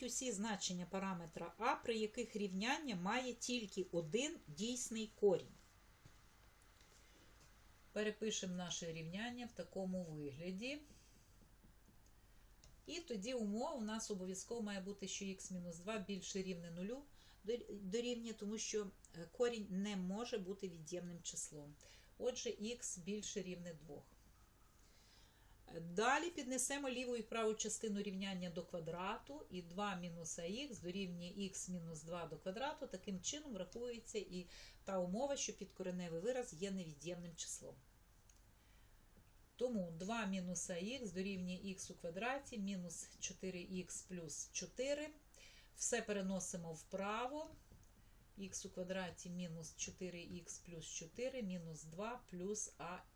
Знайдіть усі значення параметра А, при яких рівняння має тільки один дійсний корінь. Перепишемо наше рівняння в такому вигляді. І тоді умова у нас обов'язково має бути, що х-2 більше рівне нулю дорівнює, тому що е, корінь не може бути від'ємним числом. Отже, х більше рівне 2. Далі піднесемо ліву і праву частину рівняння до квадрату, і 2 мінус ах дорівнює х мінус 2 до квадрату. Таким чином враховується і та умова, що підкореневий вираз є невід'ємним числом. Тому 2 мінус х дорівнює х у квадраті, мінус 4х плюс 4. Все переносимо вправо. х у квадраті мінус 4х плюс 4, мінус 2 плюс ах.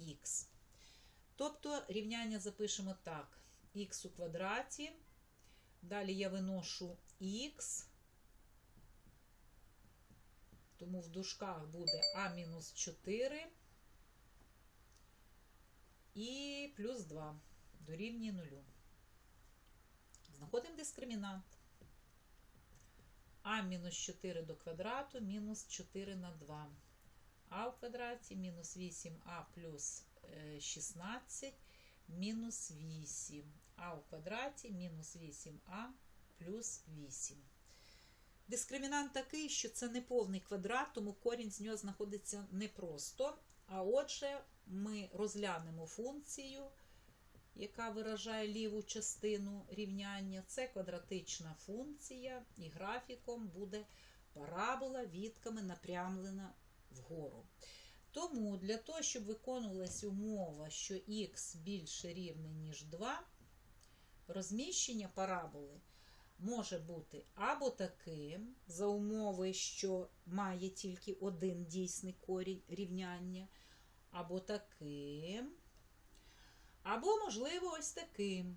Тобто рівняння запишемо так: х у квадраті. Далі я виношу х, тому в дужках буде а мінус 4 і плюс 2 дорівнює 0. Знаходимо дискримінант. А мінус 4 до квадрату мінус 4 на 2. А в квадраті мінус 8а плюс 16 мінус 8. А в квадраті мінус 8а плюс 8. Дискримінант такий, що це не повний квадрат, тому корінь з нього знаходиться не просто. А отже, ми розглянемо функцію, яка виражає ліву частину рівняння. Це квадратична функція, і графіком буде парабола вітками напрямлена вгору. Тому для того, щоб виконувалася умова, що х більше рівне, ніж 2, розміщення параболи може бути або таким, за умови, що має тільки один дійсний корінь рівняння, або таким, або, можливо, ось таким.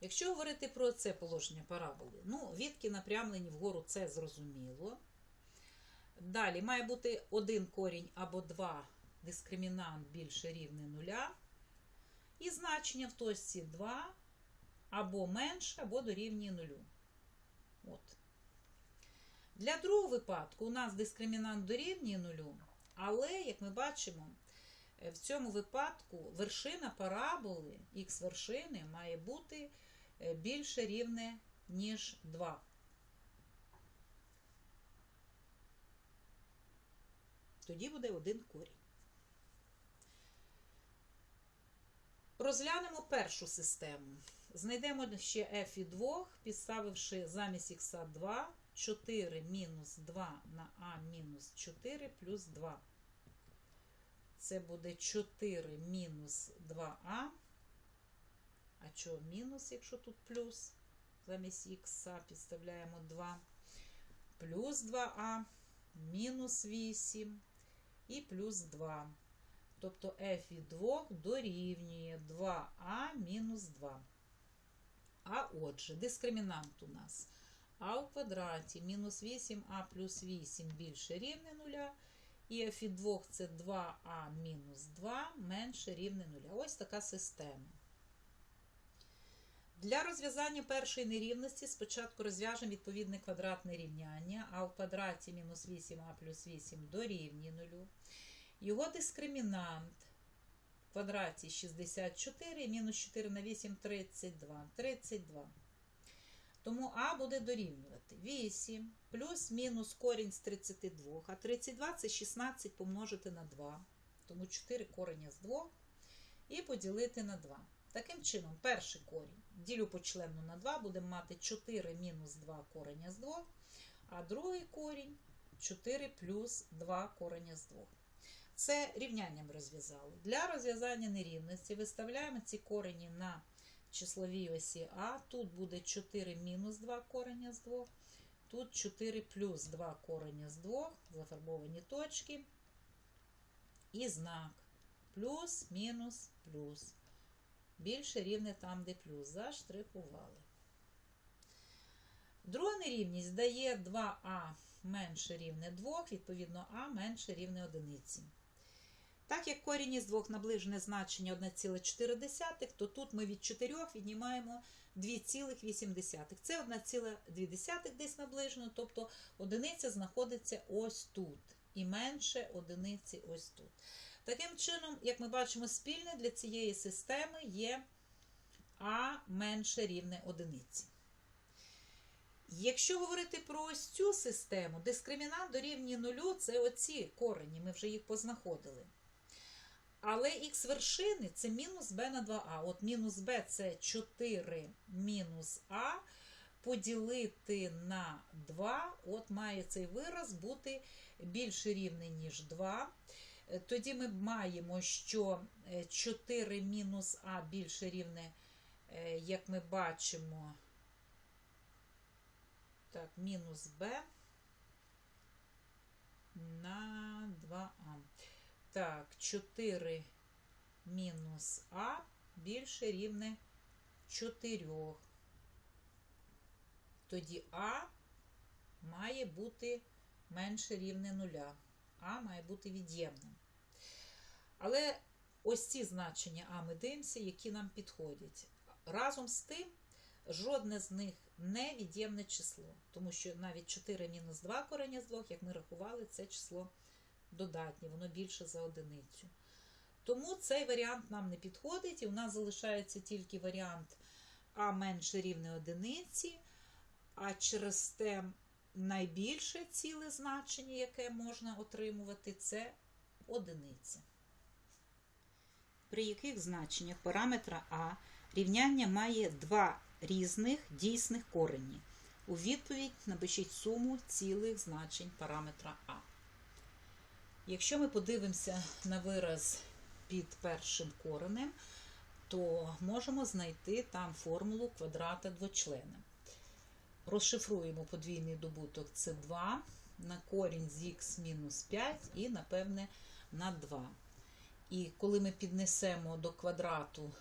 Якщо говорити про це положення параболи, ну, відки напрямлені вгору, це зрозуміло. Далі має бути один корінь або два дискримінант більше рівне нуля. І значення в точці 2 або менше, або дорівнює нулю. От. Для другого випадку у нас дискримінант дорівнює нулю, але, як ми бачимо, в цьому випадку вершина параболи, х вершини має бути більше рівне, ніж 2. Тоді буде один корінь. Розглянемо першу систему. Знайдемо ще f від 2, підставивши замість х 2, 4 мінус 2 на а мінус 4 плюс 2. Це буде 4 мінус 2а. А чого мінус, якщо тут плюс? Замість х підставляємо 2. Плюс 2а, мінус 8 і плюс 2. Тобто f від 2 дорівнює 2а мінус 2. А отже, дискримінант у нас а у квадраті мінус 8а плюс 8 більше рівне 0. І f від 2 це 2а мінус 2 менше рівне 0. Ось така система. Для розв'язання першої нерівності спочатку розв'яжемо відповідне квадратне рівняння, а в квадраті мінус 8а плюс 8 дорівнює 0. Його дискримінант в квадраті 64, мінус 4 на 8 32. 32. Тому А буде дорівнювати 8 плюс мінус корінь з 32. А 32 це 16 помножити на 2. Тому 4 кореня з 2 і поділити на 2. Таким чином, перший корінь ділю почленну на 2, будемо мати 4 мінус 2 кореня з 2, а другий корінь 4 плюс 2 кореня з 2. Це рівнянням розв'язали. Для розв'язання нерівності виставляємо ці корені на числовій осі А. Тут буде 4 мінус 2 кореня з 2, тут 4 плюс 2 кореня з 2, зафарбовані точки. І знак плюс, мінус, плюс більше рівне там, де плюс. Заштрихували. Друга нерівність дає 2а менше рівне 2, відповідно, а менше рівне 1. Так як корінь із двох наближене значення 1,4, то тут ми від 4 віднімаємо 2,8. Це 1,2 десь наближено, тобто одиниця знаходиться ось тут. І менше одиниці ось тут. Таким чином, як ми бачимо, спільне для цієї системи є А менше рівне одиниці. Якщо говорити про ось цю систему, дискримінант дорівнює нулю це оці корені, ми вже їх познаходили. Але х вершини це мінус b на 2а. От мінус b це 4 мінус а поділити на 2, от має цей вираз бути більше рівний, ніж 2. Е, Тоді ми маємо, що 4 мінус а більше рівне, е, як ми бачимо, так, мінус b на 2а. Так, 4 мінус а більше рівне 4. Тоді А має бути менше рівне нуля. А має бути від'ємним. Але ось ці значення А ми дивимося, які нам підходять. Разом з тим, жодне з них не від'ємне число, тому що навіть 4 мінус 2 корення з 2, як ми рахували, це число додатнє, воно більше за одиницю. Тому цей варіант нам не підходить, і у нас залишається тільки варіант А менше рівне одиниці, а через те найбільше ціле значення, яке можна отримувати, це одиниця. При яких значеннях параметра А рівняння має два різних дійсних корені. У відповідь напишіть суму цілих значень параметра А. Якщо ми подивимося на вираз під першим коренем, то можемо знайти там формулу квадрата двочлена. Розшифруємо подвійний добуток це 2 на корінь з х мінус 5 і, напевне, на 2. І коли ми піднесемо до квадрату,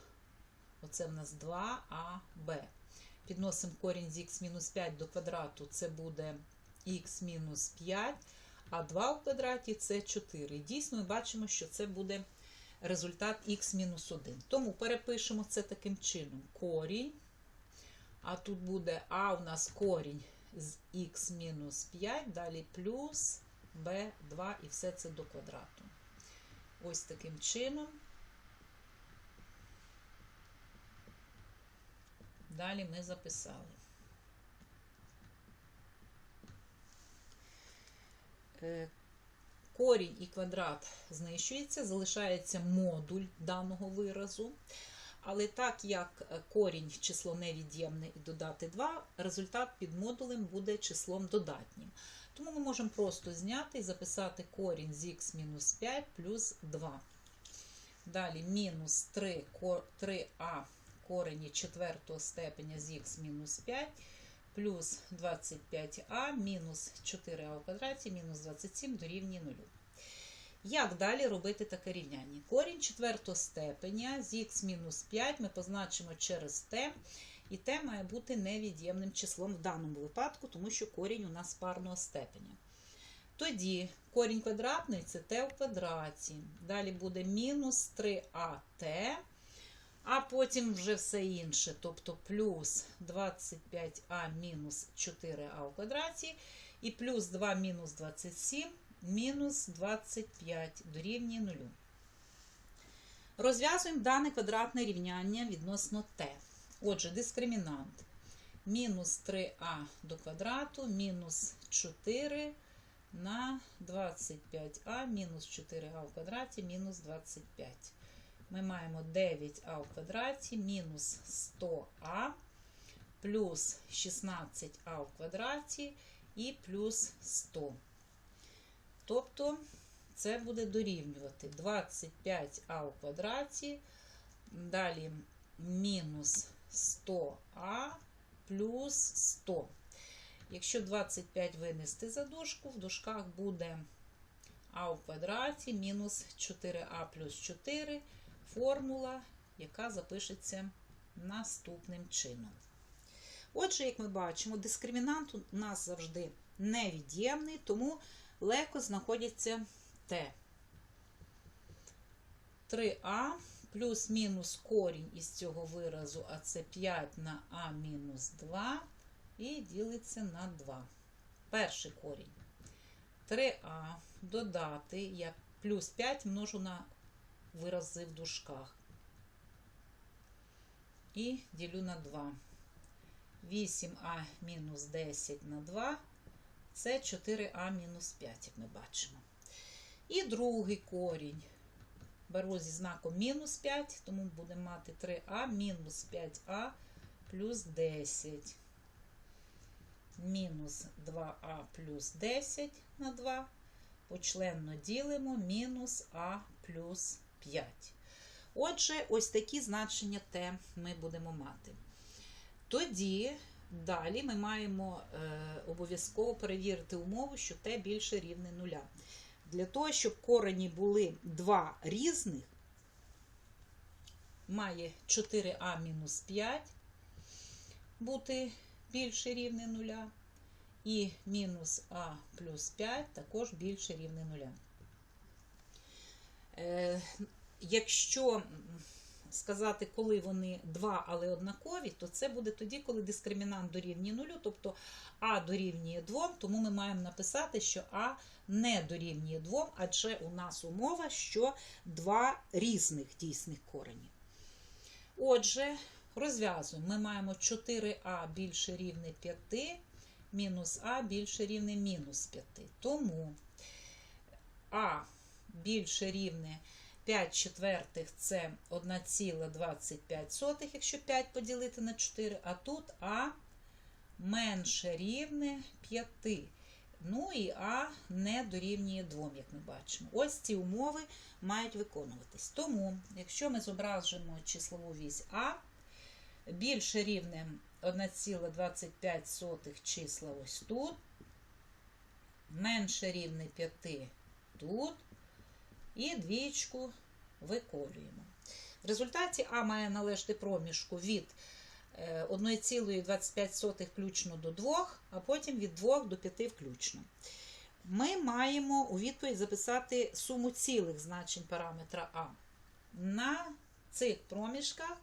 оце в нас 2аб. Підносимо корінь з х мінус 5 до квадрату, це буде х мінус 5, а 2 в квадраті це 4. І дійсно ми бачимо, що це буде результат х мінус 1. Тому перепишемо це таким чином. Корінь. А тут буде А у нас корінь з х мінус 5, далі плюс b2 і все це до квадрату. Ось таким чином. Далі ми записали. Е, Корінь і квадрат знищується, залишається модуль даного виразу. Але так як корінь число невід'ємне і додати 2, результат під модулем буде числом додатнім. Тому ми можемо просто зняти і записати корінь з х мінус 5 плюс 2. Далі мінус 3, 3а корені четвертого степеня з х мінус 5 плюс 25а мінус 4а в квадраті мінус 27 дорівнює 0. Як далі робити таке рівняння? Корінь четвертого степеня з х мінус 5 ми позначимо через t, і t має бути невід'ємним числом в даному випадку, тому що корінь у нас парного степеня. Тоді корінь квадратний це t в квадраті. Далі буде мінус 3at, а потім вже все інше, тобто плюс 25а мінус 4а в квадраті, і плюс 2 мінус 27 мінус 25 дорівнює 0. Розв'язуємо дане квадратне рівняння відносно t. Отже, дискримінант мінус 3а до квадрату мінус 4 на 25а мінус 4а в квадраті мінус 25. Ми маємо 9а в квадраті мінус 100а плюс 16а в квадраті і плюс 100. Тобто це буде дорівнювати 25а в квадраті, далі мінус 100а плюс 100. Якщо 25 винести за дужку, в дужках буде а в квадраті мінус 4а плюс 4 формула, яка запишеться наступним чином. Отже, як ми бачимо, дискримінант у нас завжди невід'ємний, тому легко знаходяться Т. 3а плюс-мінус корінь із цього виразу, а це 5 на а мінус 2 і ділиться на 2. Перший корінь. 3а додати, я плюс 5 множу на вирази в дужках. І ділю на 2. 8а мінус 10 на 2 це 4а мінус 5, як ми бачимо. І другий корінь. Беру зі знаком мінус 5, тому будемо мати 3а мінус 5а плюс 10. Мінус 2а плюс 10 на 2. Почленно ділимо мінус а плюс 5. Отже, ось такі значення Т ми будемо мати. Тоді далі ми маємо е, обов'язково перевірити умову, що Т більше рівне нуля. Для того, щоб корені були два різних, має 4а мінус 5 бути більше рівне нуля. І мінус а плюс 5 також більше рівне нуля. Е, якщо сказати, коли вони два, але однакові, то це буде тоді, коли дискримінант дорівнює нулю, тобто а дорівнює 2, тому ми маємо написати, що а не дорівнює 2, адже у нас умова, що два різних дійсних корені. Отже, розв'язуємо. Ми маємо 4а більше рівне 5, мінус а більше рівне мінус 5. Тому а більше рівне 5 четвертих це 1,25, якщо 5 поділити на 4, а тут а менше рівне 5. Ну і А не дорівнює 2, як ми бачимо. Ось ці умови мають виконуватись. Тому, якщо ми зображимо числову вісь А, більше рівне 1,25 числа ось тут, менше рівне 5 тут, і двічку виколюємо. В результаті А має належати проміжку від е, 1,25 включно до 2, а потім від 2 до 5 включно. Ми маємо у відповідь записати суму цілих значень параметра А. На цих проміжках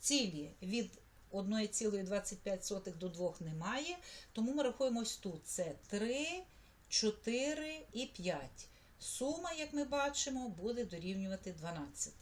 цілі від 1,25 до 2 немає, тому ми рахуємо ось тут. Це 3, 4 і 5. Сума, як ми бачимо, буде дорівнювати 12.